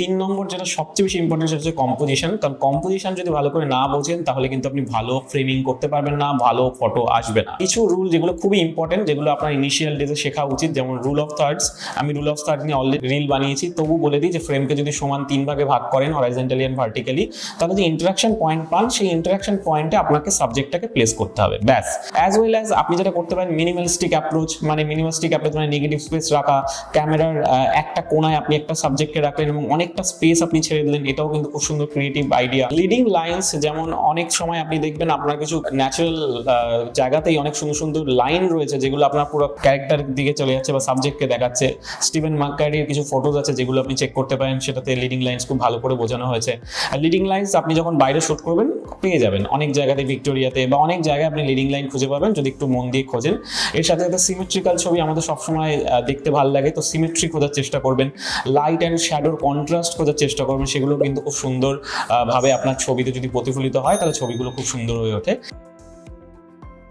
তিন নম্বর যেটা সবচেয়ে বেশি ইম্পর্টেন্ট সেটা হচ্ছে কম্পোজিশন কারণ কম্পোজিশন যদি ভালো করে না বোঝেন, তাহলে কিন্তু আপনি ভালো ফ্রেমিং করতে পারবেন না, ভালো ফটো আসবে না। কিছু রুল যেগুলো খুবই ইম্পর্টেন্ট যেগুলো আপনার ইনিশিয়াল ডেজে শেখা উচিত, যেমন রুল অফ থার্ডস আমি রুল অফ থার্ড নিয়ে অলরেডি রিল বানিয়েছি তবু বলে দিই যে ফ্রেমকে যদি সমান তিন ভাগে ভাগ করেন হরাইজেন্টালি অ্যান্ড ভার্টিক্যালি তাহলে যে ইন্টারাকশন পয়েন্ট পান, সেই ইন্টারাকশন পয়েন্টে আপনাকে সাবজেক্টটাকে প্লেস করতে হবে। ব্যাস। অ্যাজ ওয়েল অ্যাজ আপনি যেটা করতে পারেন মিনিমালিস্টিক অ্যাপ্রোচ মানে মিনিমালিস্টিক অ্যাপ্রোচ মানে নেগেটিভ স্পেস রাখা ক্যামেরার একটা কোনায় আপনি একটা সাবজেক্টকে রাখলেন এবং অনেকটা স্পেস আপনি ছেড়ে দিলেন। এটাও কিন্তু খুব সুন্দর ক্রিয়েটিভ আইডিয়া লিডিং লাইন্স যেমন অনেক সময় আপনি দেখবেন আপনার কিছু ন্যাচারাল জায়গাতেই অনেক সুন্দর সুন্দর লাইন রয়েছে যেগুলো আপনার পুরো ক্যারেক্টার দিকে চলে যাচ্ছে বা সাবজেক্টকে দেখাচ্ছে। স্টিভেন মার্কারির কিছু ফটোজ আছে যেগুলো আপনি চেক করতে পারেন। সেটাতে লিডিং লাইন্স খুব ভালো করে বোঝানো হয়েছে। আর লিডিং লাইন্স আপনি যখন বাইরে শুট করবেন, পেয়ে যাবেন। অনেক জায়গাতে ভিক্টোরিয়াতে বা অনেক জায়গায় আপনি লিডিং লাইন খুঁজে পাবেন যদি একটু মন দিয়ে খোঁজেন। এর সাথে সাথে সিমেট্রিক্যাল ছবি আমাদের সবসময় দেখতে ভালো লাগে। তো সিমেট্রি খোঁজার চেষ্টা করবেন। লাইট অ্যান্ড শ্যাডোর কন্ট্রাস্ট খোঁজার চেষ্টা করবেন, সেগুলো কিন্তু খুব সুন্দর ভাবে আপনার ছবিতে যদি প্রতিফলিত হয়, তাহলে ছবিগুলো খুব সুন্দর হয়ে ওঠে।